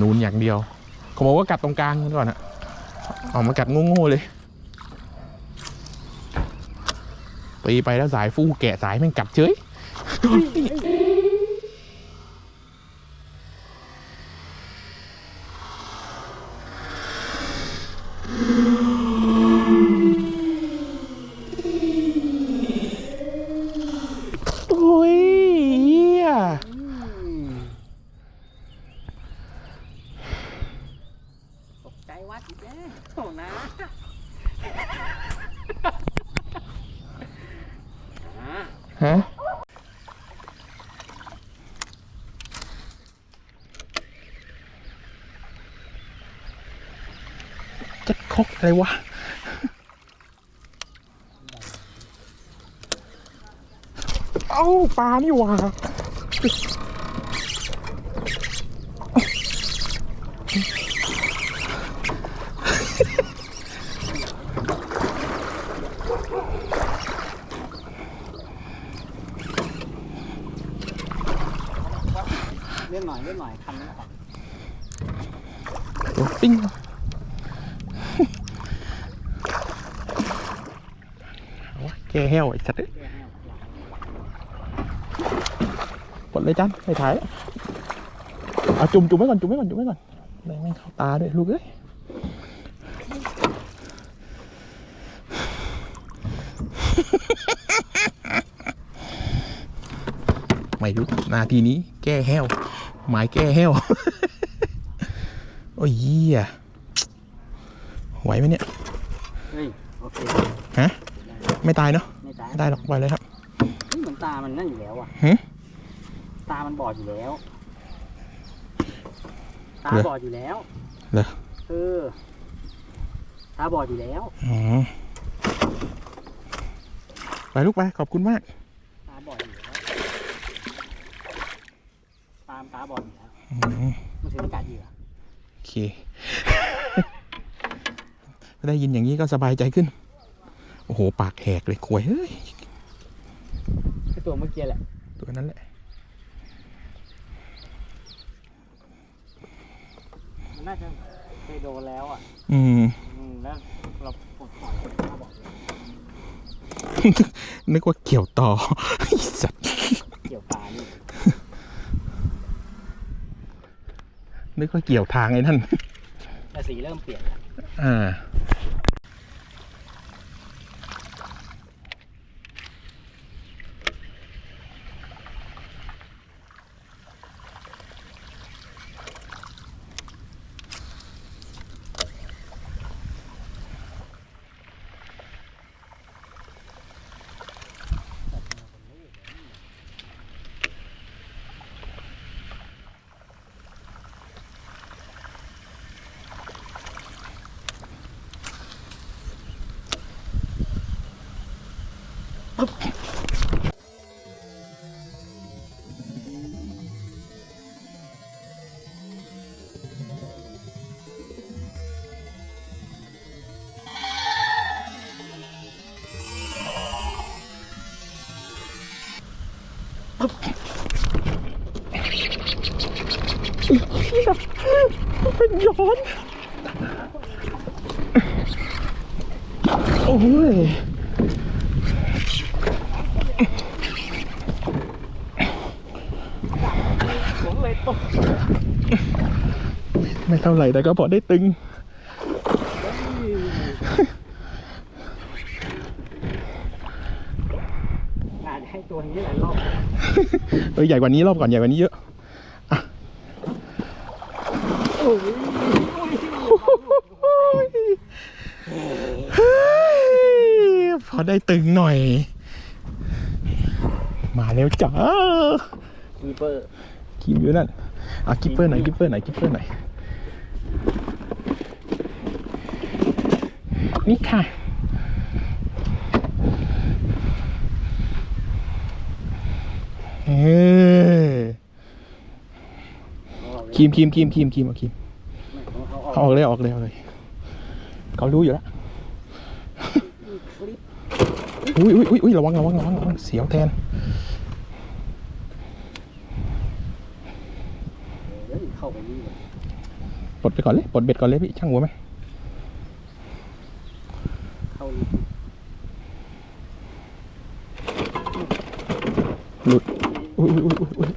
นูนอย่างเดียวเขาบอกว่ากัดตรงกลางก่อนนะออกมากัดโง่ๆเลยตีไปแล้วสายฟูแกะสายแม่งกัดเฉย โอ้ยเหี้ย ตกใจ วัดอีกแล้วโอ้นะฮะจะคกอะไรวะเอ้าปลานี่หว่า หน่อยเล่นหน่อยคันนี้ก่อนปิ้งแกแห้วไอ้สัตว์เอ้ยแก้ให้หลังกดเลยจันไม่ถ่ายเอาจุ่มจุ่มไว้ก่อนจุ่มไว้ก่อนจุ่มไว้ก่อนแม่งแม่งเข้าตาด้วยลูกเอ้ยไม่รู้นาทีนี้แก้แห้ว หมายแก้แห้ว โอ้ยเหี้ยไหวไหมเนี่ย เฮ้ยโอเคฮะ ไม่ตายเนาะ ไม่ตายไม่ตายหรอกปล่อยเลยครับ เฮ้ยเหมือนตามันนั่นอยู่แล้วอะหึ ตามันบอดอยู่แล้ว ตาเหรอบอดอยู่แล้วเหรอ เออตาบอดอยู่แล้ว อ๋อไปลูกไป ขอบคุณมาก ตาบอดอยู่แล้วตามตาบอดอยู่แล้วอืมมันถึงไม่กัดเหยื่อโอเค ได้ยินอย่างนี้ก็สบายใจขึ้น โอ้โห ปากแหกเลยควยเฮ้ยไอตัวเมื่อกี้แหละ ตัวนั้นแหละมันน่าจะเคยโดนแล้วอะ อืมอืมแล้วเราปลดปล่อยตาบอดเลยนึกว่าเกี่ยวต่อไอ้สัตว์ เกี่ยวปลานี่ นึกว่าเกี่ยวทางไอ้นั่น แต่สีเริ่มเปลี่ยนแล้วอ่า ย้อน โอ้ย ผมเลยตกไม่เท่าไหร่แต่ก็พอได้ตึง อาจจะให้ตัวนี้หลายรอบเออใหญ่กว่านี้รอบก่อนใหญ่กว่านี้เยอะโอ้ยเฮ้ยพอได้ตึงหน่อย มาแล้วจ้าคีเปอร์คิมอยู่นั่นอะกิปเปอร์ไหนอยกิปเปอร์ไหนอยกิปเปอร์ไหนอยนี่ค่ะเออครีมครีมครีมครีมครีมเอาครีมเขาเอาออกเลยเอาออกเลยเอาเลยเขารู้อยู่แล้ว อุ้ยอุ้ยอุ้ยอุ้ยระวังระวังระวังระวังเสียวแทนเฮ้ยเข้าไปนี่เลยปลดไปก่อนเลยปลดเบ็ดก่อนเลยพี่ช่างหัวไหมเข้าลิฟต์หลุดอุ้ยอุ้ยอุ้ยอุ้ยอุ้ย